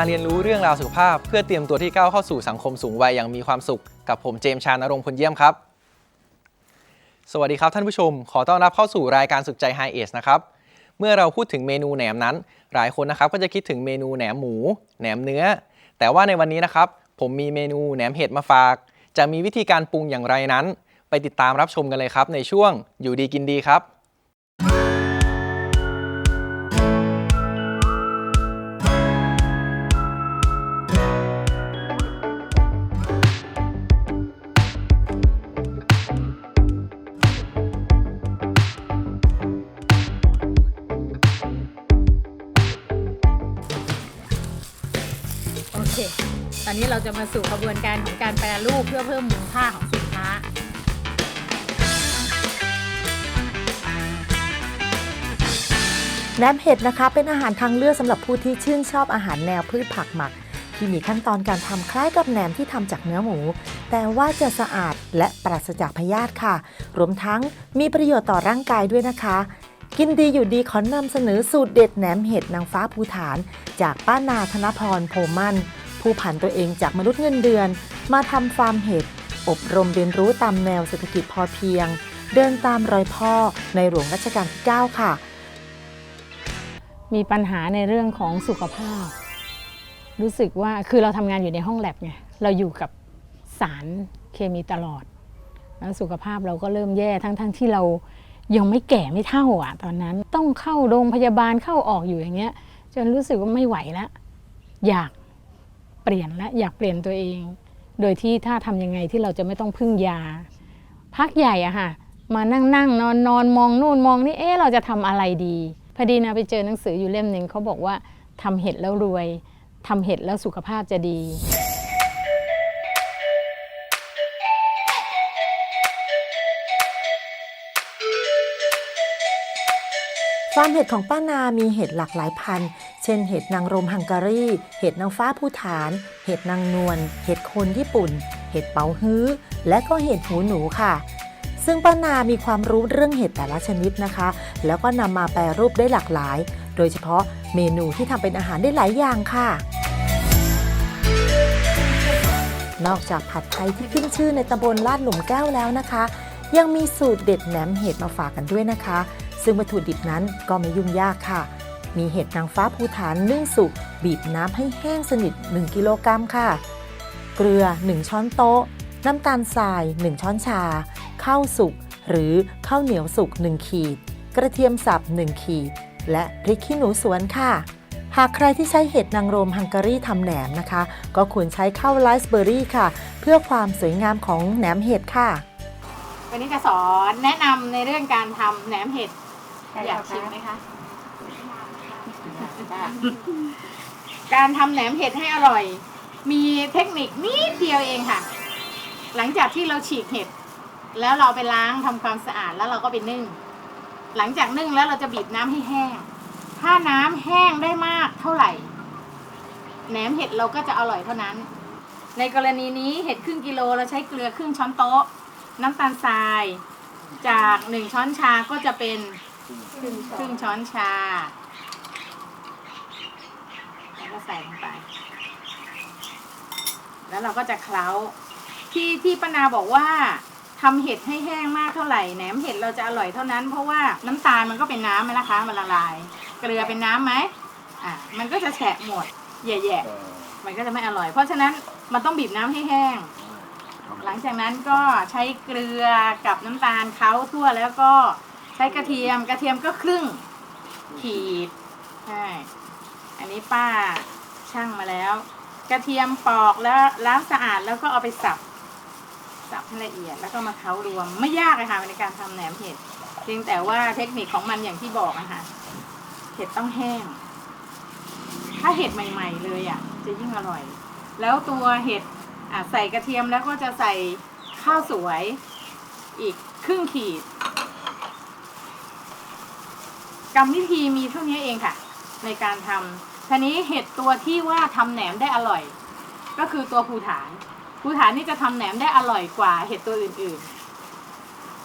มาเรียนรู้เรื่องราวสุขภาพ เพื่อเตรียมตัวที่ก้าวเข้าสู่สังคมสูงวัยอย่างมีความสุข กับผมเจมส์ชานรงค์พลเยี่ยมครับ สวัสดีครับท่านผู้ชม ขอต้อนรับเข้าสู่รายการสุขใจไฮเอสนะครับเมื่อเราพูดถึงเมนูแหนมนั้น หลายคนนะครับก็จะคิดถึงเมนูแหนมหมู แหนมเนื้อ แต่ว่าในวันนี้นะครับผมมีเมนูแหนมเห็ดมาฝาก จะมีวิธีการปรุงอย่างไรนั้น ไปติดตามรับชมกันเลยครับ ในช่วงอยู่ดีกินดีครับ นนี้เราจะมาสู่กระบวนการของการแปรรูปเพื่อเพิ่มมูลค่าของสินค้าแหนมเห็ดนะคะเป็นอาหารทางเลือกสำหรับผู้ที่ชื่นชอบอาหารแนวพืชผักหมัก ที่มีขั้นตอนการทำคล้ายกับแหนมที่ทำจากเนื้อหมู แต่ว่าจะสะอาดและปราศจากพยาธิค่ะ รวมทั้งมีประโยชน์ต่อร่างกายด้วยนะคะ กินดีอยู่ดีขอนำเสนอสูตรเด็ดแหนมเห็ดนางฟ้าภูฐาน จากป้านาธนพรโพมัน ผู้ผันตัวเองจากมนุษย์เงินเดือน มาทำฟาร์มเห็ด อบรมเรียนรู้ตามแนวเศรษฐกิจพอเพียง เดินตามรอยพ่อในหลวงรัชกาลที่ 9 ค่ะ มีปัญหาในเรื่องของสุขภาพ รู้สึกว่าคือเราทำงานอยู่ในห้องแลบไงเราอยู่กับสารเคมีตลอดแล้วสุขภาพเราก็เริ่มแย่ทั้งๆทที่เรายังไม่แก่ไม่เท่าอะ ตอนนั้นต้องเข้าโรงพยาบาลเข้าออกอยู่อย่างเงี้ย จนรู้สึกว่าไม่ไหวแล้วอยาก ปลี่ยนและอยากเปลี่ยนตัวเอง โดยที่ถ้าทำยังไงที่เราจะไม่ต้องพึ่งยา พักใหญ่อะค่ะมานั่งนั่งนอนนอนมองนู่นมองนี่เอ๊ะเราจะทำอะไรดีพอดีนะไปเจอหนังสืออยู่เล่มหนึ่งเขาบอกว่าทำเห็ดแล้วรวยทำเห็ดแล้วสุขภาพจะดี ฟาร์มเห็ดของป้านามีเห็ดหลากหลายพันธุ์ เช่น เห็ดนางรมฮังการี เห็ดนางฟ้าภูฐาน เห็ดนางนวล เห็ดโคนญี่ปุ่น เห็ดเป๋าฮื้อ และก็เห็ดหูหนูค่ะ ซึ่งป้านามีความรู้เรื่องเห็ดแต่ละชนิดนะคะ แล้วก็นำมาแปรรูปได้หลากหลาย โดยเฉพาะเมนูที่ทำเป็นอาหารได้หลายอย่างค่ะนอกจากผัดไทยที่ขึ้นชื่อในตำบลลาดหลุมแก้วแล้วนะคะ ยังมีสูตรเด็ดแหนมเห็ดมาฝากกันด้วยนะคะ ซึ่งวัตถุดิบนั้นก็ไม่ยุ่งยากค่ะ มีเห็ดนางฟ้าภูฐานนึ่งสุก บีบน้ำให้แห้งสนิท 1 กิโลกรัมค่ะ เกลือ 1 ช้อนโต๊ะ น้ำตาลทราย 1 ช้อนชา ข้าวสุก หรือข้าวเหนียวสุก 1 ขีด กระเทียมสับ 1 ขีด และพริกขี้หนูสวนค่ะหากใครที่ใช้เห็ดนางรมฮังการีทำแหนมนะคะ ก็ควรใช้ข้าวไรซ์เบอร์รี่ค่ะ เพื่อความสวยงามของแหนมเห็ดค่ะ วันนี้จะสอนแนะนำในเรื่องการทำแหนมเห็ด อยากชิมไหมคะ การทำแหนมเห็ดให้อร่อย มีเทคนิคนิดเดียวเองค่ะ หลังจากที่เราฉีกเห็ด แล้วเราไปล้างทำความสะอาดแล้วเราก็ไปนึ่ง หลังจากนึ่งแล้วเราจะบีบน้ำให้แห้ง ถ้าน้ำแห้งได้มากเท่าไหร่ แหนมเห็ดเราก็จะอร่อยเท่านั้น ในกรณีนี้เห็ดครึ่งกิโลเราใช้เกลือครึ่งช้อนโต๊ะ น้ำตาลทราย จากหนึ่งช้อนชาก็จะเป็นค รึ่งครึ่งช้อนชา แล้วก็ใส่ลงไป แล้วเราก็จะเคล้า ที่ที่ป้านาบอกว่าทำเห็ดให้แห้งมากเท่าไหร่แหนมเห็ดเราจะอร่อยเท่านั้น เพราะว่าน้ำตาลมันก็เป็นน้ำไหมล่ะคะมันละลาย เกลือเป็นน้ำไหมอะมันก็จะแฉะหมดแย่ ๆ มันก็จะไม่อร่อย เพราะฉะนั้นมันต้องบีบน้ำให้แห้ง หลังจากนั้นก็ใช้เกลือกับน้ำตาลเคล้าทั่วแล้วก็ ใช้กระเทียมกระเทียมก็ครึ่ง ขีดใช่อันนี้ป้าช่างมาแล้ว กระเทียมปอกแล้วล้างสะอาดแล้วก็เอาไปสับ สับให้ละเอียดแล้วก็มาเค้ารวมไม่ยากเลยค่ะในการทำแหนมเห็ดเพียงแต่ว่าเทคนิคของมันอย่างที่บอกอะค่ะเห็ดต้องแห้ง ถ้าเห็ดใหม่ ๆ เลยอะจะยิ่งอร่อย แล้วตัวเห็ดใส่กระเทียมแล้วก็จะใส่ข้าวสวยอีกครึ่งขีด ก รรมวิธีมีเท่านี้เองค่ะ ในการทำทีนี้เห็ดตัวที่ว่าทำแหนมได้อร่อย ก็คือตัวภูฐานภูฐานนี่จะทำแหนมได้อร่อยกว่าเห็ดตัวอื่น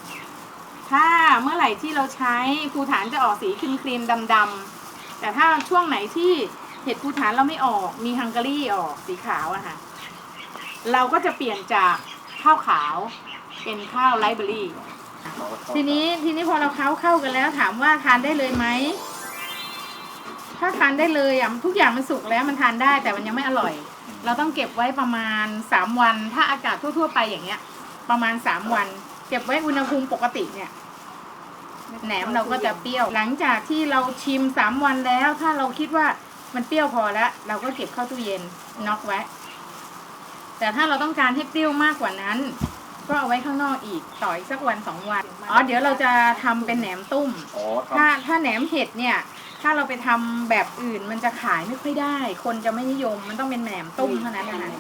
ๆ ถ้าเมื่อไหร่ที่เราใช้ภูฐานจะออกสีครีมๆดำๆแต่ถ้าช่วงไหนที่เห็ดภูฐานเราไม่ออกมีฮังการีออกสีขาวอะค่ะเราก็จะเปลี่ยนจากข้าวขาวเป็นข้าวไรเบอรี่ ทีนี้ทีนี้พอเราเข้าเข้ากันแล้ว ถามว่าทานได้เลยไหมถ้าทานได้เลยอะทุกอย่างมันสุกแล้วมันทานได้แต่มันยังไม่อร่อย เราต้องเก็บไว้ประมาณสามวัน ถ้าอากาศทั่ว ๆ ไปอย่างเงี้ย ประมาณสามวัน เก็บไว้อุณหภูมิปกติเนี่ยแหนมเราก็จะเปรี้ยว หลังจากที่เราชิมสามวันแล้ว ถ้าเราคิดว่ามันเปรี้ยวพอแล้ว เราก็เก็บเข้าตู้เย็นน็อกไว้ แต่ถ้าเราต้องการให้เปรี้ยวมากกว่านั้น ก็เอาไว้ข้างนอกอีกต่ออีกสักวันสองวันอ๋อเดี๋ยวเราจะทำเป็นแหนมตุ้ม อ๋อถ้าถ้าแหนมเห็ดเนี่ย ถ้าเราไปทำแบบอื่นมันจะขายไม่ค่อยได้ คนจะไม่นิยมมันต้องเป็นแหนมตุ้มเท่านั้นนะคะ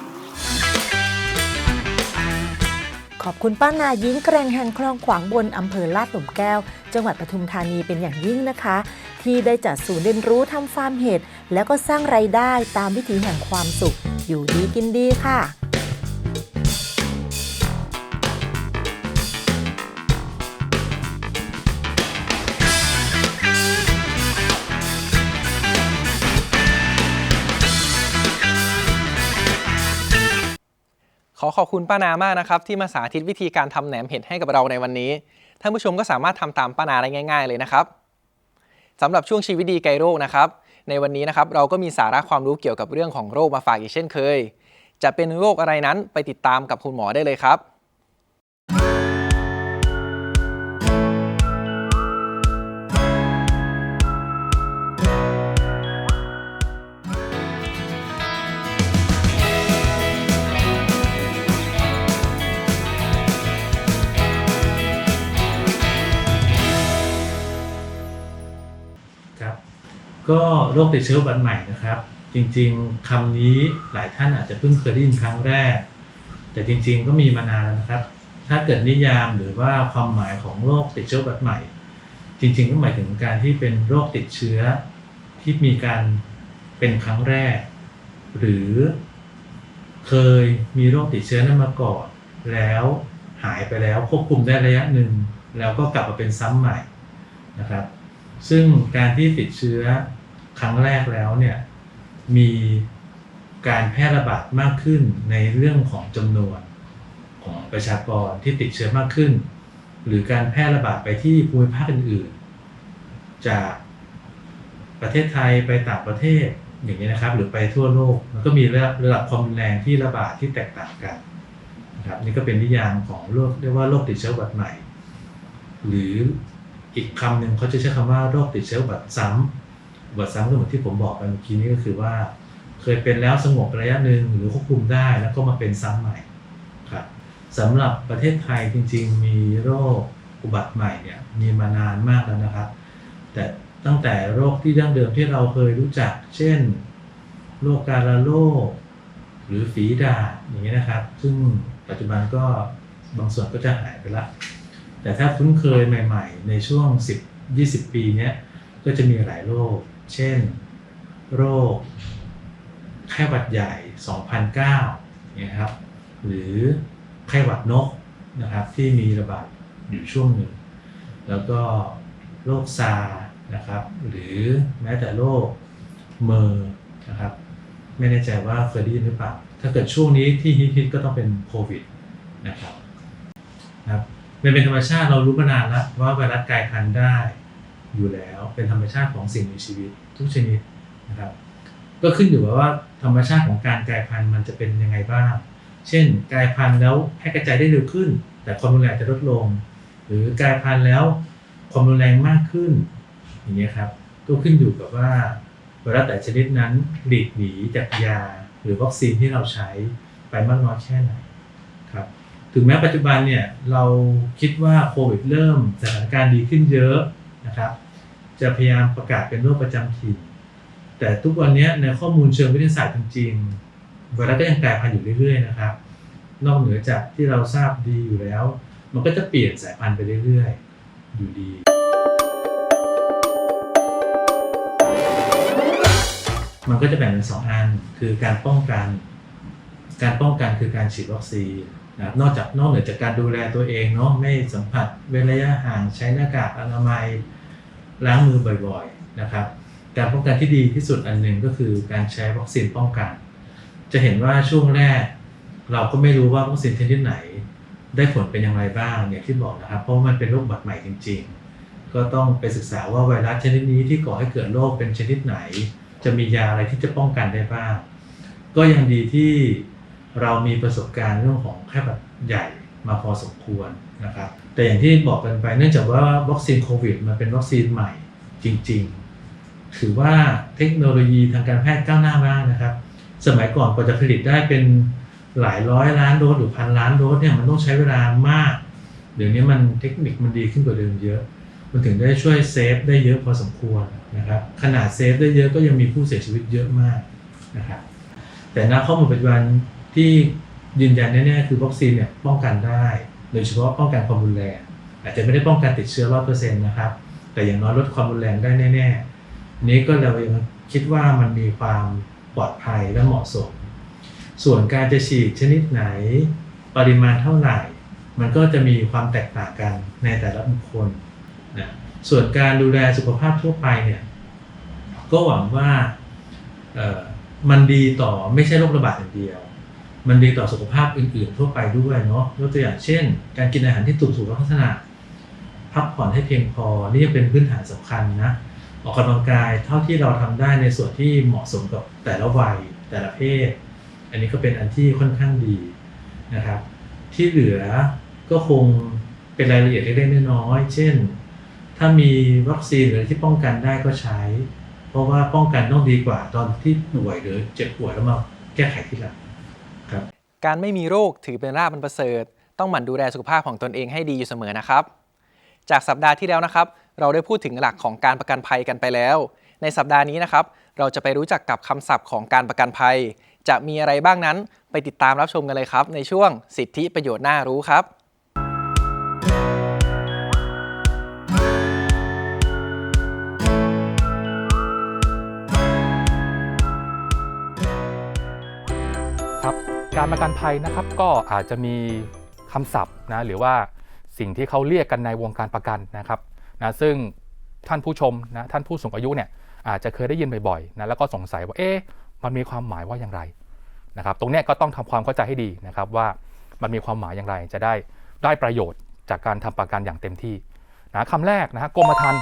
ขอบคุณป้านายิ้งแกรงแห่งคลองขวางบนอำเภอลาดหลุมแก้ว จังหวัดปทุมธานีเป็นอย่างยิ่งนะคะ ที่ได้จัดศูนย์เรียนรู้ทำฟาร์มเห็ดแล้วก็สร้างไรายได้ตามวิถีแห่งความสุข อยู่ดีกินดีค่ะ อขอบคุณป้านามากนะครับที่มาสาธิตวิธีการทำแหนมเห็ดให้กับเราในวันนี้ ท่านผู้ชมก็สามารถทำตามป้านาได้ง่าย ๆ เลยนะครับสำหรับช่วงชีวิตดีไกลโรคนะครับ ในวันนี้นะครับเราก็มีสาระความรู้เกี่ยวกับเรื่องของโรคมาฝากอีกเช่นเคย จะเป็นโรคอะไรนั้นไปติดตามกับคุณหมอได้เลยครับ ก็โรคติดเชื้ออุบัติใหม่นะครับ จริงๆคำนี้หลายท่านอาจจะเพิ่งเคยได้ยินครั้งแรก แต่จริงๆก็มีมานานแล้วนะครับ ถ้าเกิดนิยามหรือว่าความหมายของโรคติดเชื้ออุบัติใหม่ จริงๆก็หมายถึงการที่เป็นโรคติดเชื้อที่มีการเป็นครั้งแรก หรือเคยมีโรคติดเชื้อนั้นมาก่อนแล้วหายไปแล้วควบคุมได้ระยะหนึ่ง แล้วก็กลับมาเป็นซ้ำใหม่นะครับ ซึ่งการที่ติดเชื้อครั้งแรกแล้วเนี่ยมีการแพร่ระบาดมากขึ้นในเรื่องของจำนวนของประชากรที่ติดเชื้อมากขึ้น หรือการแพร่ระบาดไปที่ภูมิภาคอื่นๆ จากประเทศไทยไปต่างประเทศอย่างนี้นะครับ หรือไปทั่วโลกมันก็มีระดับความรุนแรงที่ระบาดที่แตกต่างกันนะครับนี่ก็เป็นนิยามของโรคเรียกว่าโรคติดเชื้ออุบัติใหม่ หรือ อีกคำหนึ่งเขาจะใช้คำว่าโรคติดเชื้ออุบัติซ้ำอุบัติซ้ำก็เหมือนที่ผมบอกไปเมื่อกี้นี้ก็คือว่า เคยเป็นแล้วสงบระยะหนึ่งหรือควบคุมได้แล้วก็มาเป็นซ้ำใหม่ครับสำหรับประเทศไทยจริง ๆ มีโรคอุบัติใหม่เนี่ยมีมานานมากแล้วนะครับ แต่ตั้งแต่โรคที่ดั้งเดิมที่เราเคยรู้จัก เช่น โรคการะโรคหรือฝีดาอย่างนี้ยนะครับ ซึ่งปัจจุบันก็บางส่วนก็จะหายไปละ แต่ถ้าคุ้นเคยใหม่ ๆ ในช่วง 10 20 ปีนี้ก็จะมีหลายโรค เช่น โรคไข้หวัดใหญ่ 2009นี่ยครับ หรือไข้หวัดนกนะครับที่มีระบาดอยู่ช่วงหนึ่ง แล้วก็โรคซาร์นะครับ หรือแม้แต่โรคเมอร์นะครับ ไม่แน่ใจว่าเคยได้ยินหรือเปล่า ถ้าเกิดช่วงนี้ที่ฮิตๆก็ต้องเป็นโควิดนะครับนะครับ มันเป็นธรรมชาติเรารู้มานานแล้วว่าไวรัสกลายพันธุ์ได้อยู่แล้วเป็นธรรมชาติของสิ่งมีชีวิตทุกชนิดนะครับ ก็ขึ้นอยู่กับว่าธรรมชาติของการกลายพันธุ์มันจะเป็นยังไงบ้าง เช่นกลายพันธุ์แล้วแพร่กระจายได้เร็วขึ้น แต่ความรุนแรงจะลดลง หรือกลายพันธุ์แล้วความรุนแรงมากขึ้นอย่างนี้ครับก็ขึ้นอยู่กับว่าไวรัสแต่ชนิดนั้นหลีกหนีจากยา หรือวัคซีนที่เราใช้ไปมากน้อยแค่ไหน ถึงแม้ปัจจุบันเนี่ยเราคิดว่าโควิดเริ่มสถานการณ์ดีขึ้นเยอะนะครับ จะพยายามประกาศเป็นโรคประจำถิ่นแต่ทุกวันนี้ในข้อมูลเชิงวิทยาศาสตร์จริงๆไวรัสก็ยังกลายพันธุ์อยู่เรื่อยๆนะครับ นอกเหนือจากที่เราทราบดีอยู่แล้ว มันก็จะเปลี่ยนสายพันธุ์ไปเรื่อยๆ อยู่ดีมันก็จะแบ่งเป็นสองอัน คือการป้องกัน การป้องกันคือการฉีดวัคซีน นะนอกจากนอกเหนือจากการดูแลตัวเองเนาะไม่สัมผัสเว้นระยะห่างใช้หน้ากากอนามัยล้างมือบ่อยๆนะครับการป้องกันที่ดีที่สุดอันหนึ่งก็คือการใช้วัคซีนป้องกัน จะเห็นว่าช่วงแรก เราก็ไม่รู้ว่าวัคซีนชนิดไหน ได้ผลเป็นอย่างไรบ้างอย่างที่บอกนะครับ เพราะมันเป็นโรคบัดใหม่จริง ๆ ก็ต้องไปศึกษาว่าไวรัสชนิดนี้ที่ก่อให้เกิดโรคเป็นชนิดไหน จะมียาอะไรที่จะป้องกันได้บ้าง ก็ยังดีที่ เรามีประสบการณ์เรื่องของไข้หวัดใหญ่มาพอสมควรนะครับ แต่อย่างที่บอกกันไปเนื่องจากว่าวัคซีนโควิดมันเป็นวัคซีนใหม่จริง ๆ ถือว่าเทคโนโลยีทางการแพทย์ก้าวหน้ามากนะครับ สมัยก่อนกว่าจะผลิตได้เป็นหลายร้อยล้านโดสหรือพันล้านโดสเนี่ยมันต้องใช้เวลามาก เดี๋ยวนี้มันเทคนิคมันดีขึ้นกว่าเดิมเยอะ มันถึงได้ช่วยเซฟได้เยอะพอสมควรนะครับ ขนาดเซฟได้เยอะก็ยังมีผู้เสียชีวิตเยอะมากนะครับ แต่ณข้อมูลปัจจุบัน ที่ยืนยันแน่ๆคือวัคซีนเนี่ยป้องกันได้ โดยเฉพาะป้องกันความรุนแรง อาจจะไม่ได้ป้องกันติดเชื้อร้อยเปอร์เซ็นต์นะครับ แต่อย่างน้อยลดความรุนแรงได้แน่ๆนี้ก็เรายังคิดว่ามันมีความปลอดภัยและเหมาะสม ส่วนการจะฉีดชนิดไหน ปริมาณเท่าไหร่ มันก็จะมีความแตกต่างกันในแต่ละบุคคลนะส่วนการดูแลสุขภาพทั่วไปเนี่ยก็หวังว่ามันดีต่อไม่ใช่โรคระบาดอย่างเดียว มันดีต่อสุขภาพอื่นๆ ทั่วไปด้วยเนาะยกตัวอย่างเช่น การกินอาหารที่ถูกสุขลักษณะ พักผ่อนให้เพียงพอ นี่ยังเป็นพื้นฐานสำคัญนะ ออกกำลังกายเท่าที่เราทำได้ในส่วนที่เหมาะสมกับแต่ละวัยแต่ละเพศ อันนี้ก็เป็นอันที่ค่อนข้างดีนะครับ ที่เหลือก็คงเป็นรายละเอียดเล็กๆน้อยๆเช่น ถ้ามีวัคซีนหรือที่ป้องกันได้ก็ใช้ เพราะว่าป้องกันต้องดีกว่าตอนที่ป่วยหรือเจ็บป่วยแล้วมาแก้ไขทีหลัง ครับการไม่มีโรคถือเป็นราบมันประเสริฐ ต้องหมั่นดูแลสุขภาพของตนเองให้ดีอยู่เสมอนะครับ จากสัปดาห์ที่แล้วนะครับ เราได้พูดถึงหลักของการประกันภัยกันไปแล้ว ในสัปดาห์นี้นะครับ เราจะไปรู้จักกับคำศัพท์ของการประกันภัย จะมีอะไรบ้างนั้นไปติดตามรับชมกันเลยครับ ในช่วงสิทธิประโยชน์น่ารู้ครับ การประกันภัยนะครับ ก็อาจจะมีคำศัพท์นะหรือว่าสิ่งที่เขาเรียกกันในวงการประกันนะครับนะซึ่งท่านผู้ชมนะท่านผู้สูงอายุเนี่ยอาจจะเคยได้ยินบ่อยๆนะแล้วก็สงสัยว่าเอ๊ะมันมีความหมายว่าอย่างไรนะครับ ตรงนี้ก็ต้องทำความเข้าใจให้ดีนะครับว่ามันมีความหมายอย่างไรจะได้ได้ประโยชน์จากการทำประกันอย่างเต็มที่นะคำแรกนะฮะกรมธรรม์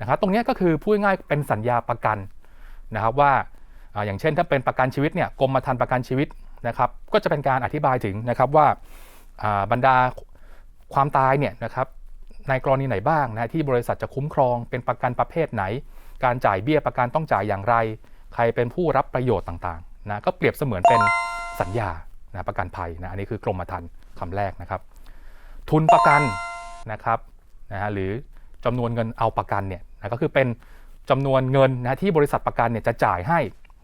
นะครับตรงนี้ก็คือพูดง่ายเป็นสัญญาประกันนะครับว่าอ่าอย่างเช่นถ้าเป็นประกันชีวิตเนี่ยกรมธรรม์ประกันชีวิต นะครับก็จะเป็นการอธิบายถึงนะครับว่าบรรดาความตายเนี่ยนะครับในกรณีไหนบ้างนะที่บริษัทจะคุ้มครองเป็นประกันประเภทไหน การจ่ายเบี้ยประกันต้องจ่ายอย่างไร ใครเป็นผู้รับประโยชน์ต่างๆนะก็เปรียบเสมือนเป็นสัญญานะประกันภัยนะอันนี้คือกรมธรรม์คำแรกนะครับ ทุนประกันนะครับนะฮะหรือจำนวนเงินเอาประกันเนี่ยนะก็คือเป็นจำนวนเงินนะที่บริษัทประกันเนี่ยจะจ่ายให้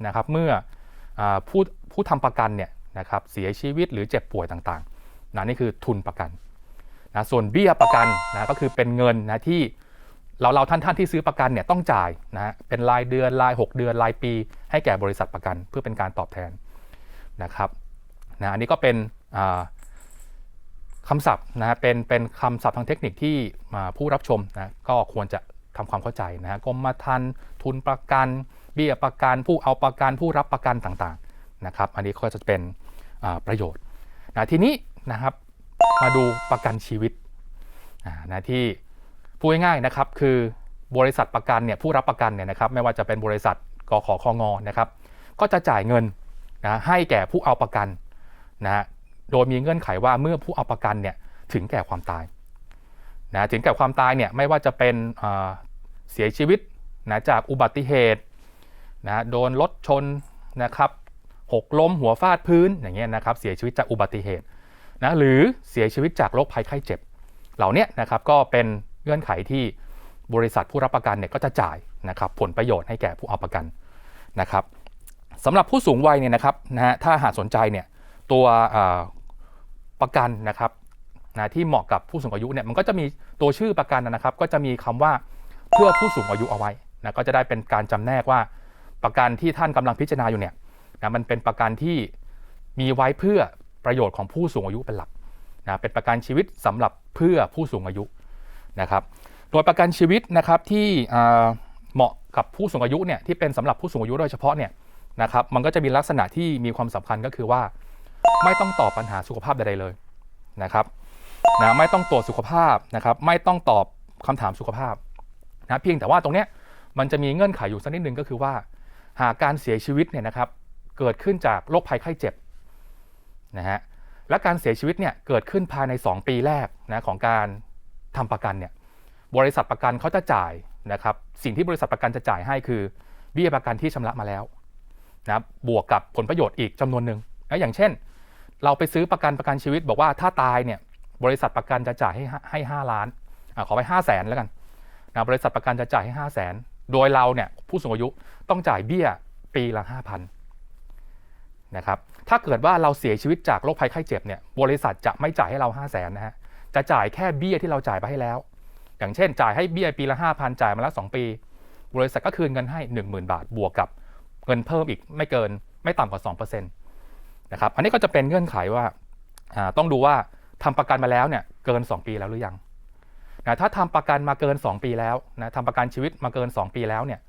นะครับเมื่อ ผู้ผู้ทำประกันเนี่ยนะครับเสียชีวิตหรือเจ็บป่วยต่างๆนะนี่คือทุนประกันนะส่วนเบี้ยประกันนะก็คือเป็นเงินนะที่เราเราท่านท่านที่ซื้อประกันเนี่ยต้องจ่ายนะเป็นรายเดือนราย 6 เดือนรายปี ให้แก่บริษัทประกันเพื่อเป็นการตอบแทนนะครับนะอันนี้ก็เป็นคำศัพท์นะเป็นเป็นคำศัพท์ทางเทคนิคที่มาผู้รับชมนะก็ควรจะทำความเข้าใจนะฮะกรมธรรม์ทุนประกัน เบี้ยประกันผู้เอาประกันผู้รับประกันต่างๆนะครับ อันนี้ก็จะเป็นประโยชน์นะทีนี้นะครับมาดูประกันชีวิตนะที่พูดง่ายๆนะครับ คือบริษัทประกันเนี่ยผู้รับประกันเนี่ยนะครับ ไม่ว่าจะเป็นบริษัทกขคงนะครับ ก็จะจ่ายเงินนะให้แก่ผู้เอาประกันนะโดยมีเงื่อนไขว่าเมื่อผู้เอาประกันเนี่ยถึงแก่ความตายนะถึงแก่ความตายเนี่ยไม่ว่าจะเป็นเสียชีวิตนะจากอุบัติเหตุ นะโดนรถชนนะครับหกล้มหัวฟาดพื้นอย่างเงี้ยนะครับเสียชีวิตจากอุบัติเหตุนะหรือเสียชีวิตจากโรคภัยไข้เจ็บ เหล่านี้นะครับก็เป็นเงื่อนไขที่บริษัทผู้รับประกันเนี่ยก็จะจ่ายนะครับผลประโยชน์ให้แก่ผู้เอาประกันนะครับสำหรับผู้สูงวัยเนี่ยนะครับนะฮะถ้าหากสนใจเนี่ยตัวประกันนะครับนะที่เหมาะกับผู้สูงอายุเนี่ยมันก็จะมีตัวชื่อประกันนะครับ ก็จะมีคำว่าเพื่อผู้สูงอายุเอาไว้นะก็จะได้เป็นการจำแนกว่า ประกันที่ท่านกำลังพิจารณาอยู่เนี่ยนะมันเป็นประกันที่มีไว้เพื่อประโยชน์ของผู้สูงอายุเป็นหลักนะเป็นประกันชีวิตสำหรับเพื่อผู้สูงอายุนะครับโดยประกันชีวิตนะครับที่เหมาะกับผู้สูงอายุเนี่ยที่เป็นสำหรับผู้สูงอายุโดยเฉพาะเนี่ยนะครับมันก็จะมีลักษณะที่มีความสำคัญก็คือว่า ไม่ต้องตอบปัญหาสุขภาพใดๆเลยนะครับนะไม่ต้องตรวจสุขภาพนะครับไม่ต้องตอบคำถามสุขภาพนะเพียงแต่ว่าตรงเนี้ยมันจะมีเงื่อนไขอยู่สักนิดนึงก็คือว่า หากการเสียชีวิตเนี่ยนะครับเกิดขึ้นจากโรคภัยไข้เจ็บนะฮะและการเสียชีวิตเนี่ยเกิดขึ้นภายใน 2 ปีแรกนะของการทำประกันเนี่ยบริษัทประกันเขาจะจ่ายนะครับสิ่งที่บริษัทประกันจะจ่ายให้คือเบี้ยประกันที่ชำระมาแล้วนะบวกกับผลประโยชน์อีกจำนวนหนึ่งนะอย่างเช่น เราไปซื้อประกันประกันชีวิต บอกว่าถ้าตายเนี่ยบริษัทประกันจะจ่ายให้ห้าให้5ล้านอาขอไป5 0 0แสนแล้วกันนะบริษัทประกันจะจ่ายให้5 0 0แสน โดยเราเนี่ยผู้สูงอายุต้องจ่ายเบี้ยปีละ5,000นะครับ ถ้าเกิดว่าเราเสียชีวิตจากโรคภัยไข้เจ็บเนี่ย บริษัทจะไม่จ่ายให้เรา5 0 0แสนนะฮะ จะจ่ายแค่เบี้ยที่เราจ่ายไปให้แล้ว อย่างเช่น จ่ายให้เบี้ยปีละ5,000จ่ายมาแล้ว2ปี บริษัทก็คืนเงินให้10,000บาทบวกกับเงินเพิ่มอีกไม่เกินไม่ต่ำกว่า2%นนะครับ อันนี้ก็จะเป็นเงื่อนไขว่าต้องดูว่าทำประกันมาแล้วเนี่ยเกิน 2 ปีแล้วหรือยัง นะถ้าทำประกันมาเกิน 2 ปีแล้วนะทำประกันชีวิตมาเกิน 2 ปีแล้วเนี่ย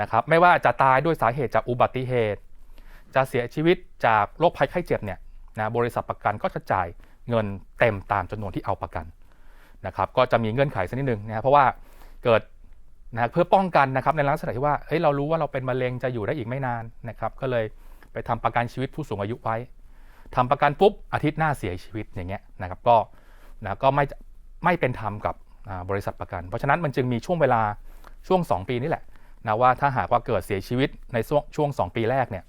นะครับไม่ว่าจะตายด้วยสาเหตุจากอุบัติเหตุ จะเสียชีวิตจากโรคภัยไข้เจ็บเนี่ยนะบริษัทประกันก็จะจ่ายเงินเต็มตามจำนวนที่เอาประกันนะครับก็จะมีเงื่อนไขสักนิดนึงนะเพราะว่าเกิดนะเพื่อป้องกันนะครับในลักษณะที่ว่าเฮ้ยเรารู้ว่าเราเป็นมะเร็งจะอยู่ได้อีกไม่นานนะครับก็เลยไปทำประกันชีวิตผู้สูงอายุไว้ทำประกันปุ๊บอาทิตย์หน้าเสียชีวิตอย่างเงี้ยนะครับก็นะก็ไม่ไม่เป็นธรรมกับ บริษัทประกัน เพราะฉะนั้นมันจึงมีช่วงเวลาช่วง 2 ปีนี่แหละนะว่าถ้าหากว่าเกิดเสียชีวิตในช่วงช่วง 2 ปีแรกเนี่ย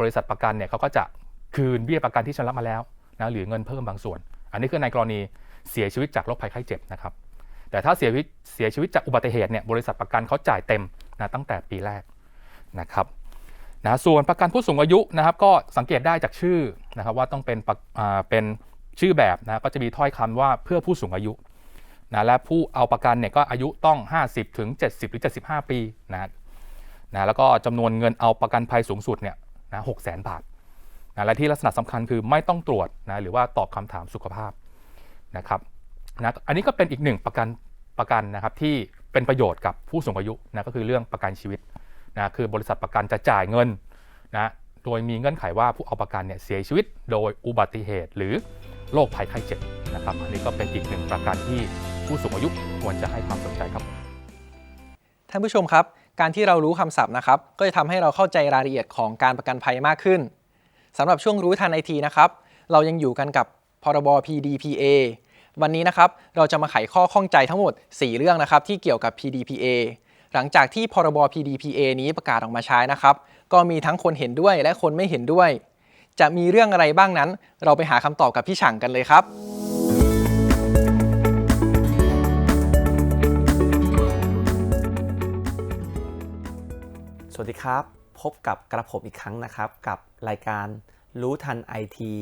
บริษัทประกันเนี่ยเขาก็จะคืนเบี้ยประกันที่ชำระมาแล้วนะหรือเงินเพิ่มบางส่วน อันนี้คือในกรณีเสียชีวิตจากโรคภัยไข้เจ็บนะครับแต่ถ้าเสียชีวิตเสียชีวิตจากอุบัติเหตุเนี่ยบริษัทประกันเขาจ่ายเต็มนะตั้งแต่ปีแรกนะครับนะส่วนประกันผู้สูงอายุนะครับก็สังเกตได้จากชื่อนะครับว่าต้องเป็นเป็นชื่อแบบนะก็จะมีถ้อยคำว่าเพื่อผู้สูงอายุ นะและผู้เอาประกันเนี่ยก็อายุต้อง 50 ถึง 70 หรือ 75 ปีนะนะแล้วก็จำนวนเงินเอาประกันภัยสูงสุดเนี่ยนะหกแสนบาทนะและที่ลักษณะสำคัญคือไม่ต้องตรวจนะหรือว่าตอบคำถามสุขภาพนะครับนะอันนี้ก็เป็นอีกหนึ่งประกันประกันนะครับที่เป็นประโยชน์กับผู้สูงอายุนะก็คือเรื่องประกันชีวิตนะคือบริษัทประกันจะจ่ายเงินนะโดยมีเงื่อนไขว่าผู้เอาประกันเนี่ยเสียชีวิต โดยอุบัติเหตุหรือโรคภัยไข้เจ็บนะครับอันนี้ก็เป็นอีกหนึ่งประกันที่ ผู้สูงอายุควรจะให้ความสนใจครับ ท่านผู้ชมครับ การที่เรารู้คำศัพท์นะครับ ก็จะทำให้เราเข้าใจรายละเอียดของการประกันภัยมากขึ้นสำหรับช่วงรู้ทันไอทีนะครับ เรายังอยู่กันกับพรบ PDPA วันนี้นะครับ เราจะมาไขข้อข้องใจทั้งหมด 4 เรื่องนะครับ ที่เกี่ยวกับ PDPA หลังจากที่พรบ PDPA นี้ประกาศออกมาใช้นะครับ ก็มีทั้งคนเห็นด้วยและคนไม่เห็นด้วย จะมีเรื่องอะไรบ้างนั้น เราไปหาคำตอบกับพี่ฉ่งกันเลยครับ สวัสดีครับ พบกับกระผมอีกครั้งนะครับ กับรายการรู้ทันไอที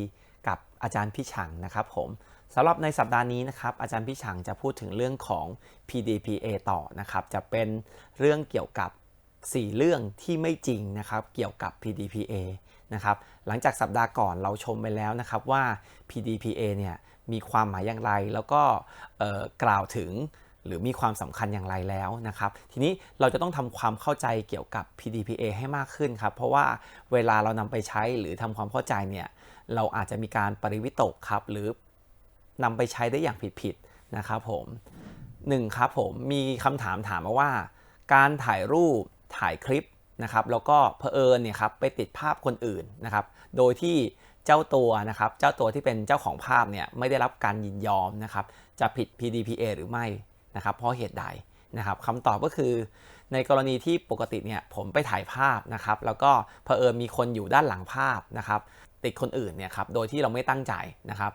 กับอาจารย์พี่ฉังนะครับผมสำหรับในสัปดาห์นี้นะครับอาจารย์พี่ฉังจะพูดถึงเรื่องของ PDPA ต่อนะครับ จะเป็นเรื่องเกี่ยวกับ 4 เรื่องที่ไม่จริงนะครับ เกี่ยวกับ PDPA นะครับหลังจากสัปดาห์ก่อนเราชมไปแล้วนะครับว่า PDPA เนี่ยมีความหมายอย่างไร แล้วก็กล่าวถึง หรือมีความสำคัญอย่างไรแล้วนะครับ ทีนี้เราจะต้องทำความเข้าใจเกี่ยวกับ PDPA ให้มากขึ้นครับ เพราะว่าเวลาเรานำไปใช้หรือทำความเข้าใจเนี่ย เราอาจจะมีการปริวิตกครับ หรือนำไปใช้ได้อย่างผิดๆนะครับผมหนึ่งครับผมมีคำถามถามมาว่า การถ่ายรูปถ่ายคลิปนะครับแล้วก็เพอเอิญเนี่ยครับไปติดภาพคนอื่นนะครับ โดยที่เจ้าตัวนะครับ เจ้าตัวที่เป็นเจ้าของภาพเนี่ยไม่ได้รับการยินยอมนะครับ จะผิด PDPA หรือไม่ นะครับเพราะเหตุใดนะครับคำตอบก็คือ ในกรณีที่ปกติเนี่ยผมไปถ่ายภาพนะครับ แล้วก็เผอิญมีคนอยู่ด้านหลังภาพนะครับ ติดคนอื่นเนี่ยครับโดยที่เราไม่ตั้งใจนะครับ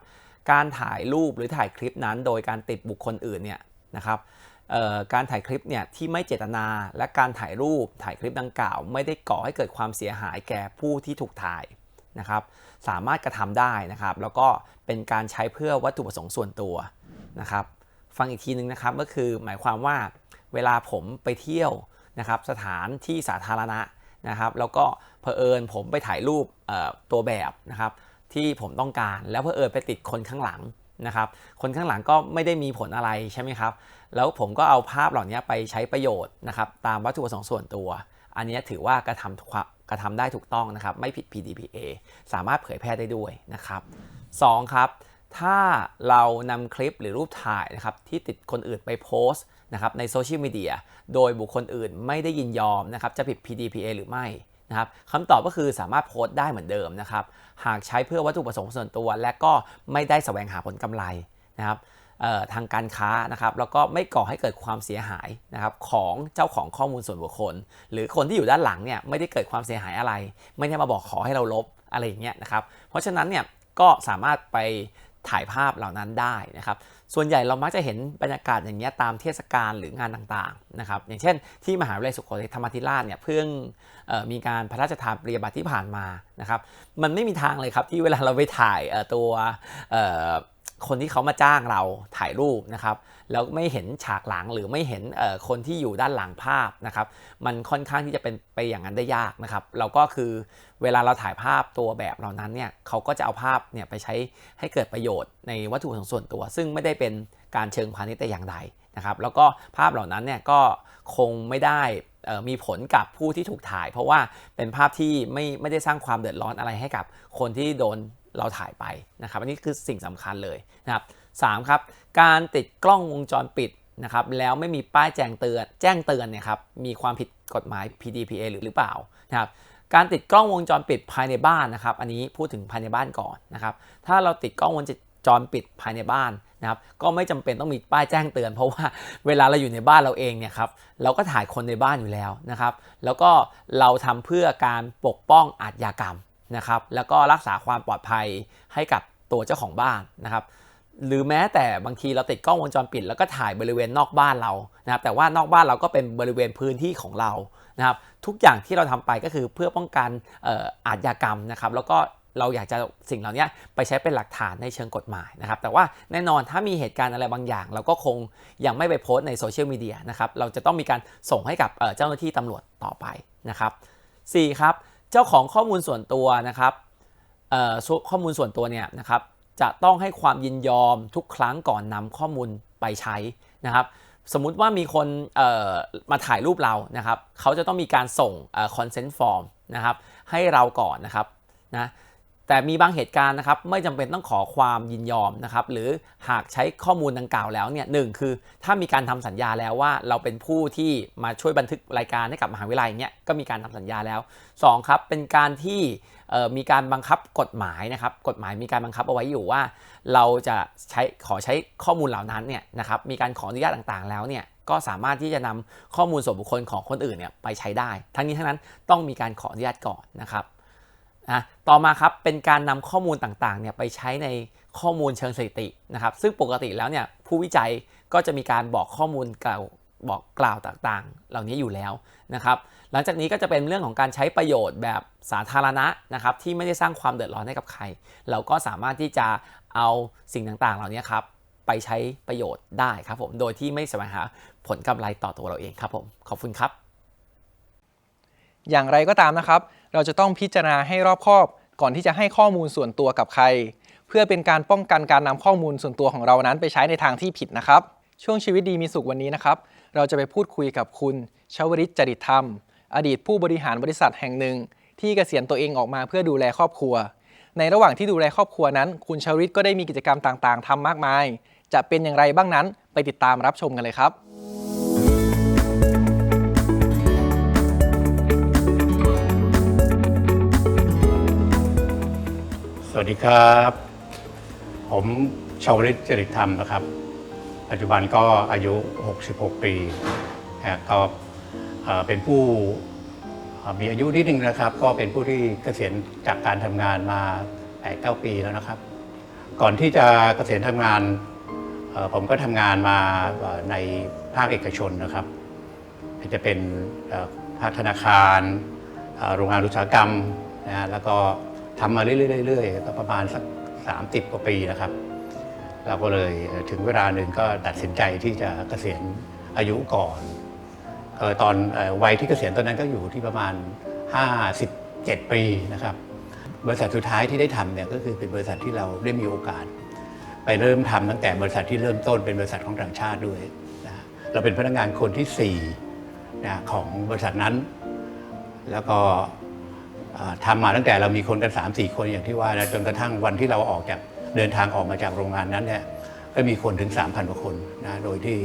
การถ่ายรูปหรือถ่ายคลิปนั้น โดยการติดบุคคลอื่นเนี่ยนะครับการถ่ายคลิปเนี่ยที่ไม่เจตนาและการถ่ายรูปถ่ายคลิปดังกล่าว ไม่ได้ก่อให้เกิดความเสียหายแก่ผู้ที่ถูกถ่ายนะครับ สามารถกระทำได้นะครับ แล้วก็เป็นการใช้เพื่อวัตถุประสงค์ส่วนตัวนะครับ ฟังอีกทีนึงนะครับก็คือหมายความว่าเวลาผมไปเที่ยวนะครับสถานที่สาธารณะนะครับแล้วก็เผอิญผมไปถ่ายรูปตัวแบบนะครับที่ผมต้องการแล้วเผอิญไปติดคนข้างหลังนะครับคนข้างหลังก็ไม่ได้มีผลอะไรใช่ไหมครับ แล้วผมก็เอาภาพเหล่านี้ไปใช้ประโยชน์นะครับตามวัตถุประสงค์ส่วนตัว อันนี้ถือว่ากระทำกระทำได้ถูกต้องนะครับไม่ผิด PDPA สามารถเผยแพร่ได้ด้วยนะครับสองครับ ถ้าเรานำคลิปหรือรูปถ่ายนะครับที่ติดคนอื่นไปโพสต์นะครับในโซเชียลมีเดียโดยบุคคลอื่นไม่ได้ยินยอมนะครับจะผิด PDPA หรือไม่นะครับคำตอบก็คือสามารถโพสต์ได้เหมือนเดิมนะครับหากใช้เพื่อวัตถุประสงค์ส่วนตัว และก็ไม่ได้แสวงหาผลกำไรนะครับทางการค้านะครับแล้วก็ไม่ก่อให้เกิดความเสียหายนะครับของเจ้าของข้อมูลส่วนบุคคล หรือคนที่อยู่ด้านหลังเนี่ยไม่ได้เกิดความเสียหายอะไร ไม่ได้มาบอกขอให้เราลบอะไรอย่างเงี้ยนะครับเพราะฉะนั้นเนี่ยก็สามารถไป ถ่ายภาพเหล่านั้นได้นะครับ ส่วนใหญ่เรามักจะเห็นบรรยากาศอย่างเงี้ยตามเทศกาลหรืองานต่างๆนะครับ อย่างเช่น ที่มหาวิทยาลัยสุโขทัยธรรมธิราชเนี่ยเพิ่งมีการพระราชทานปริญญาบัตรที่ผ่านมานะครับ มันไม่มีทางเลยครับที่เวลาเราไปถ่ายตัวคนที่เขามาจ้างเราถ่ายรูปนะครับ แล้วไม่เห็นฉากหลังหรือไม่เห็นคนที่อยู่ด้านหลังภาพนะครับ มันค่อนข้างที่จะเป็นไปอย่างนั้นได้ยากนะครับ เราก็คือ เวลาเราถ่ายภาพตัวแบบเหล่านั้นเนี่ยเขาก็จะเอาภาพเนี่ยไปใช้ให้เกิดประโยชน์ในวัตถุประสงค์ส่วนตัว ซึ่งไม่ได้เป็นการเชิงพาณิชย์แต่อย่างใดนะครับ แล้วก็ภาพเหล่านั้นเนี่ยก็คงไม่ได้มีผลกับผู้ที่ถูกถ่าย เพราะว่าเป็นภาพที่ไม่ไม่ได้สร้างความเดือดร้อนอะไรให้กับคนที่โดนเราถ่ายไปนะครับอันนี้คือสิ่งสำคัญเลยนะครับสามครับการติดกล้องวงจรปิดนะครับแล้วไม่มีป้ายแจ้งเตือนแจ้งเตือนเนี่ยครับมีความผิดกฎหมาย PDPA หรือหรือเปล่านะครับ การติดกล้องวงจรปิดภายในบ้านนะครับ อันนี้พูดถึงภายในบ้านก่อนนะครับ ถ้าเราติดกล้องวงจรปิดภายในบ้านนะครับก็ไม่จำเป็นต้องมีป้ายแจ้งเตือน เพราะว่าเวลาเราอยู่ในบ้านเราเองเนี่ยครับเราก็ถ่ายคนในบ้านอยู่แล้วนะครับ แล้วก็เราทำเพื่อการปกป้องอาชญากรรมนะครับ แล้วก็รักษาความปลอดภัยให้กับตัวเจ้าของบ้านนะครับ หรือแม้แต่บางทีเราติดกล้องวงจรปิด แล้วก็ถ่ายบริเวณนอกบ้านเรานะครับแต่ว่านอกบ้านเราก็เป็นบริเวณพื้นที่ของเรา นะครับทุกอย่างที่เราทำไปก็คือเพื่อป้องกันอออาชญากรรมนะครับแล้วก็เราอยากจะสิ่งเหล่านี้ไปใช้เป็นหลักฐานในเชิงกฎหมายนะครับ แต่ว่าแน่นอนถ้ามีเหตุการณ์อะไรบางอย่าง เราก็คงยังไม่ไปโพสต์ในโซเชียลมีเดียนะครับ เราจะต้องมีการส่งให้กับเจ้าหน้าที่ตำรวจต่อไปนะครับสี่ครับ เจ้าของข้อมูลส่วนตัวนะครับข้อมูลส่วนตัวเนี่ยนะครับ จะต้องให้ความยินยอมทุกครั้งก่อนนำข้อมูลไปใช้นะครับ สมมุติว่ามีคนมาถ่ายรูปเรานะครับเขาจะต้องมีการส่งเอ่อ consent form นะครับให้เราก่อนนะครับนะแต่มีบางเหตุการณ์นะครับไม่จำเป็นต้องขอความยินยอมนะครับหรือหากใช้ข้อมูลดังกล่าวแล้วเนี่ยหนึ่งคือถ้ามีการทำสัญญาแล้วว่าเราเป็นผู้ที่มาช่วยบันทึกรายการให้กับมหาวิทยาลัยเนี่ยก็มีการทำสัญญาแล้วสองครับเป็นการที่ มีการบังคับกฎหมายนะครับ กฎหมายมีการบังคับเอาไว้อยู่ว่า เราจะใช้ขอใช้ข้อมูลเหล่านั้นเนี่ยนะครับมีการขออนุญาตต่างๆ แล้วเนี่ยก็สามารถที่จะนำข้อมูลส่วนบุคคลของคนอื่นเนี่ยไปใช้ได้ ทั้งนี้ทั้งนั้นต้องมีการขออนุญาตก่อนนะครับนะต่อมาครับเป็นการนำข้อมูลต่างๆเนี่ยไปใช้ในข้อมูลเชิงสถิตินะครับ ซึ่งปกติแล้วเนี่ยผู้วิจัยก็จะมีการบอกข้อมูลเก่า บอกกล่าวต่างๆ เหล่านี้อยู่แล้วนะครับ หลังจากนี้ก็จะเป็นเรื่องของการใช้ประโยชน์แบบสาธารณะนะครับที่ไม่ได้สร้างความเดือดร้อนให้กับใคร เราก็สามารถที่จะเอาสิ่งต่างๆ เหล่านี้ครับไปใช้ประโยชน์ได้ครับผม โดยที่ไม่แสวงหาผลกำไรต่อตัวเราเองครับผม ขอบคุณครับ อย่างไรก็ตามนะครับ เราจะต้องพิจารณาให้รอบคอบก่อนที่จะให้ข้อมูลส่วนตัวกับใคร เพื่อเป็นการป้องกันการนำข้อมูลส่วนตัวของเรานั้นไปใช้ในทางที่ผิดนะครับ ช่วงชีวิตดีมีสุขวันนี้นะครับ เราจะไปพูดคุยกับคุณชวริตจริตธรรม อดีตผู้บริหารบริษัทแห่งหนึ่ง ที่เกษียณตัวเองออกมาเพื่อดูแลครอบครัว ในระหว่างที่ดูแลครอบครัวนั้น คุณชวริตก็ได้มีกิจกรรมต่างๆทำมากมาย จะเป็นอย่างไรบ้างนั้น ไปติดตามรับชมกันเลยครับสวัสดีครับ ผมชาวริตจริตธรรมนะครับ ปัจจุบันก็อายุ 66 ปีก็เอ่อเป็นผู้มีอายุนิดนึงนะครับ ก็เป็นผู้ที่เกษียณจากการทำงานมา8-9 ปีแล้วนะครับ ก่อนที่จะเกษียณทำงาน ผมก็ทำงานมาในภาคเอกชนนะครับ จะเป็นเอ่อภาคธนาคารโรงงานอุตสาหกรรมนะแล้วก็ทำมาเรื่อยๆเรื่อยๆก็ประมาณสัก 30 กว่าปีนะครับ เราก็เลยถึงเวลาหนึ่งก็ตัดสินใจที่จะเกษียณอายุก่อนออตอนวัยที่เกษียณตอนนั้นก็อยู่ที่ประมาณ 57 ปีนะครับ บริษัทสุดท้ายที่ได้ทำเนี่ยก็คือเป็นบริษัทที่เราได้มีโอกาส ไปเริ่มทำตั้งแต่บริษัทที่เริ่มต้นเป็นบริษัทของต่างชาติด้วยนะเราเป็นพนักงานคนที่4นะของบริษัทนั้น แล้วก็เอ่อทำมาตั้งแต่เรามีคนกัน 3 4 คนอย่างที่ว่านะจนกระทั่งวันที่เราออกจาก เดินทางออกมาจากโรงงานนั้นเนี่ยก็มีคนถึง 3,000กว่าคนนะโดยที่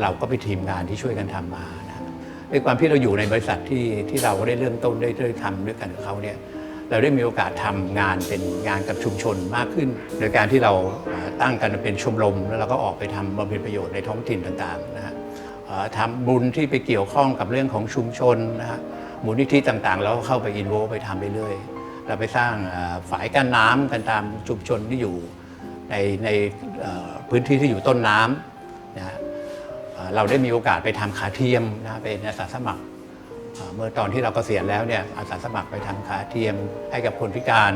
เราก็เป็นทีมงานที่ช่วยกันทำมานะด้วยความที่เราอยู่ในบริษัทที่ที่เราได้เริ่มต้นได้ได้ทำด้วยกันกับเขาเนี่ยเราได้มีโอกาสทำงานเป็นงานกับชุมชนมากขึ้น โดยการที่เราตั้งกันเป็นชมรม แล้วเราก็ออกไปทำบำเพ็ญประโยชน์ในท้องถิ่นต่างๆนะฮะทำบุญที่ไปเกี่ยวข้องกับเรื่องของชุมชนนะฮะมูลนิธิต่างๆ แล้วเข้าไปอินโวไปทำไปเรื่อย เราไปสร้างฝายกั้นน้ำกันตามชุมชนที่อยู่ในในพื้นที่ที่อยู่ต้นน้ำนะเอ่อเราได้มีโอกาสไปทำขาเทียมนะเป็นอาสาสมัคร เมื่อตอนที่เราเกษียณแล้วเนี่ยอาสาสมัครไปทำขาเทียมให้กับคนพิการ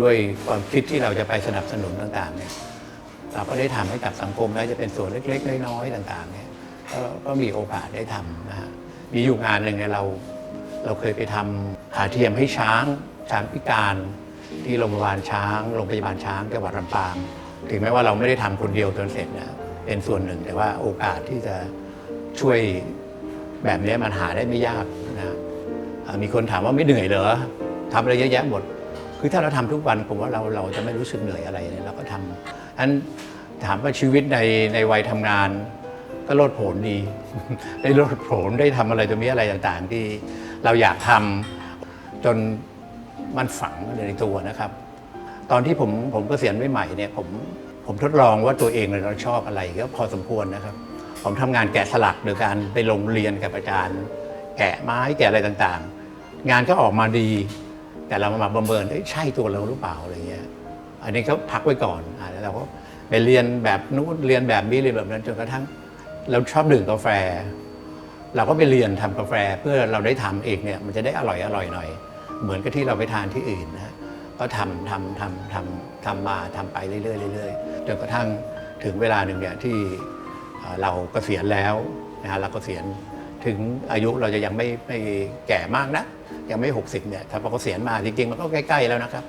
ด้วยความคิดที่เราจะไปสนับสนุนต่างๆเนี่ยเราก็ได้ทำให้กับสังคมแม้จะเป็นส่วนเล็กๆ น้อยๆต่างๆเนี่ยก็มีโอกาสได้ทำนะฮะมีอยู่งานหนึ่งเนี่ยเราเราเคยไปทำขาเทียมให้ช้าง ช้างพิการ ที่โรงพยาบาลช้างโรงพยาบาลช้างจังหวัดลำปาง ถึงแม้ว่าเราไม่ได้ทำคนเดียวจนเสร็จนะเป็นส่วนหนึ่ง แต่ว่าโอกาสที่จะช่วยแบบนี้มันหาได้ไม่ยากนะมีคนถามว่าไม่เหนื่อยเหรอทำอะไรเยอะแยะหมด คือถ้าเราทำทุกวันผมว่าเราเราจะไม่รู้สึกเหนื่อยอะไรเลยเราก็ทำอันถามว่าชีวิตในในวัยทำงานก็โลดโผนดี ได้โลดโผนได้ทำอะไรตรงนี้อะไรต่างๆ ที่เราอยากทำจน มันฝังในตัวนะครับ ตอนที่ผมผมกเกษียณใหม่ๆเนี่ยผมผมทดลองว่าตัวเองเราชอบอะไรก็พอสมควรนะครับ ผมทำงานแกะสลักโดยการไปลงเรียนกับอาจารย์ แกะไม้แกะอะไรต่างๆ งานก็ออกมาดี แต่เรามาประเมินใช่ตัวเราหรือเปล่าอะไรเงี้ยอันนี้ก็พักไว้ก่อนอ่าแล้วเราก็ไปเรียนแบบนู้นเรียนแบบนี้เรียนแบบนั้นจนกระทั่ง เราชอบดื่มกาแฟ เราก็ไปเรียนทำกาแฟเพื่อเราได้ทำเองเนี่ยมันจะได้อร่อยอร่อยหน่อย เหมือนกับที่เราไปทานที่อื่นนะก็ทำทำทำทำทำมาทำไปเรื่อยๆเรื่อยๆจนกระทั่งถึงเวลาหนึ่งเนี่ยที่เราเกษียณแล้วนะฮะเรากเกษียณถึงอายุเราจะยังไม่ไม่แก่มากนะยังไม่ 60เนี่ยถ้าพอเกษียณมาจริงๆมันก็ใกล้ๆแล้วนะครับ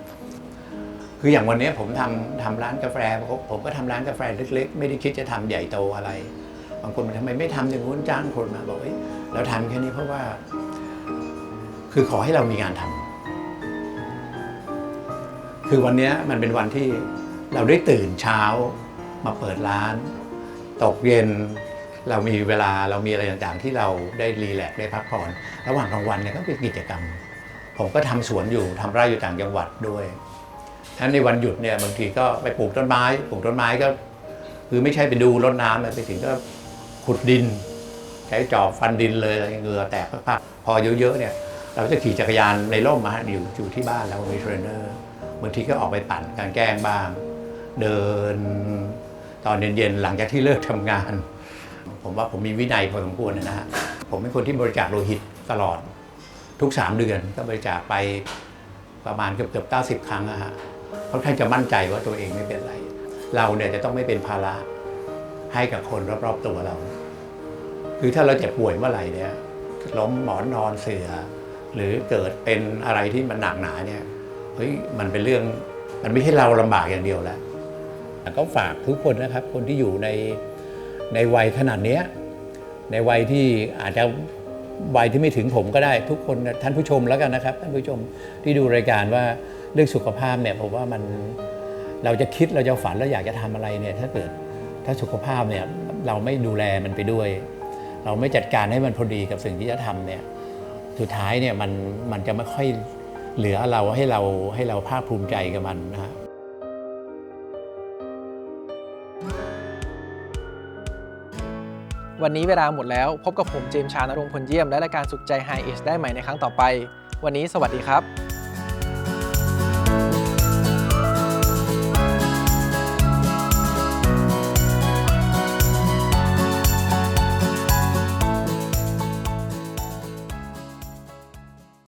คืออย่างวันนี้ผมทำทำร้านกาแฟ ผมก็ทำร้านกาแฟเล็ก ๆ ไม่ได้คิดจะทำใหญ่โตอะไร บางคนทำไมไม่ทำอย่างนู้นจ้างคนมาบอกเอ้ยเราทำแค่นี้เพราะว่า คือขอให้เรามีงานทำคือวันนี้มันเป็นวันที่เราได้ตื่นเช้ามาเปิดร้าน ตกเย็นเรามีเวลาเรามีอะไรต่างๆ ที่เราได้รีแลกซ์ได้พักผ่อน ระหว่างกลางวันเนี่ยก็เป็นกิจกรรม ผมก็ทำสวนอยู่ทำไร่อยู่ต่างจังหวัดด้วยทั้นในวันหยุดเนี่ยบางทีก็ไปปลูกต้นไม้ปลูกต้นไม้ก็ คือไม่ใช่ไปดูรดน้ำไปถึงก็ขุดดิน ใช้จอบฟันดินเลยเหงื่อแตกพักๆพอเยอะๆเนี่ย เราจะขี่จักรยานในร่มมาอยู่อยู่ที่บ้านแล้วมีเทรนเนอร์บางทีก็ออกไปปั่นกลางแกล้งบ้าง เดินตอนเย็นๆหลังจากที่เลิกทำงาน ผมว่าผมมีวินัยพอสมควรนะฮะผมเป็นคนที่บริจาคโลหิตตลอดทุก 3 เดือนก็บริจาคไปประมาณเกือบเกือบเก้าสิบครั้งอะฮะเพราะท่านจะมั่นใจว่าตัวเองไม่เป็นไร เราเนี่ยจะต้องไม่เป็นภาระให้กับคนรอบๆตัวเรา คือถ้าเราเจ็บป่วยเมื่อไหร่เนี่ยล้มหมอนนอนเสือ หรือเกิดเป็นอะไรที่มันหนักหนาเนี่ยเฮ้ยมันเป็นเรื่องมันไม่ใช่เราลำบากอย่างเดียวแล้วก็ฝากทุกคนนะครับ คนที่อยู่ในในวัยขนาดนี้ในวัยที่อาจจะวัยที่ไม่ถึงผมก็ได้ทุกคนท่านผู้ชมแล้วกันนะครับ ท่านผู้ชมที่ดูรายการว่าเรื่องสุขภาพเนี่ยผมว่ามันเราจะคิดเราจะฝันแล้วอยากจะทำอะไรเนี่ยถ้าเกิดถ้าสุขภาพเนี่ยเราไม่ดูแลมันไปด้วย เราไม่จัดการให้มันพอดีกับสิ่งที่จะทำเนี่ย สุดท้ายเนี่ยมันมันจะไม่ค่อยเหลือเราให้เราให้เราภาคภูมิใจกับมันนะฮะวันนี้เวลาหมดแล้วพบกับผมเจมส์ชานรงค์พลเยี่ยม และรายการสุขใจ h i เอชได้ใหม่ในครั้งต่อไป วันนี้สวัสดีครับ